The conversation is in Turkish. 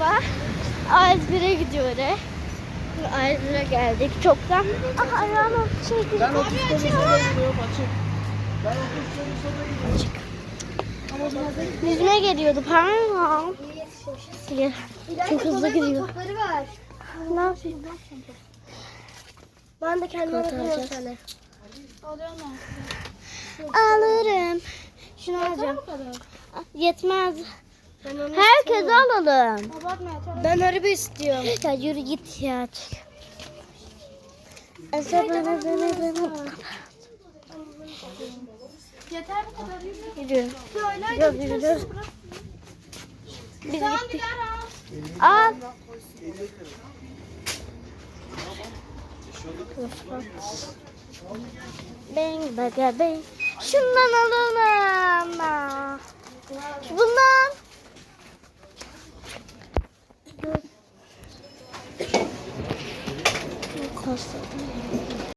Merhaba. A1'e gidiyoruz. A1'e geldik çoktan. Ah ayağıma şey. Ben otobüste soda gidiyorum açık. Ben otobüste soda gidiyorum. Yüzüme geliyordu pardon. Gel. Çok hızlı gidiyor. Topları var. Ne yapayım? Ben de kendime bakıyorum sana. Alırım. Şunu alacağım. Yetmez. Alalım. Ben araba istiyorum. Ya yürü git ya. Ese bana bana bana. Yeter bu kadar yürü. Yürü. Böyle Yürü yürü. Biz gittik. Al. Bang baga bang. Şundan alalım. 他什么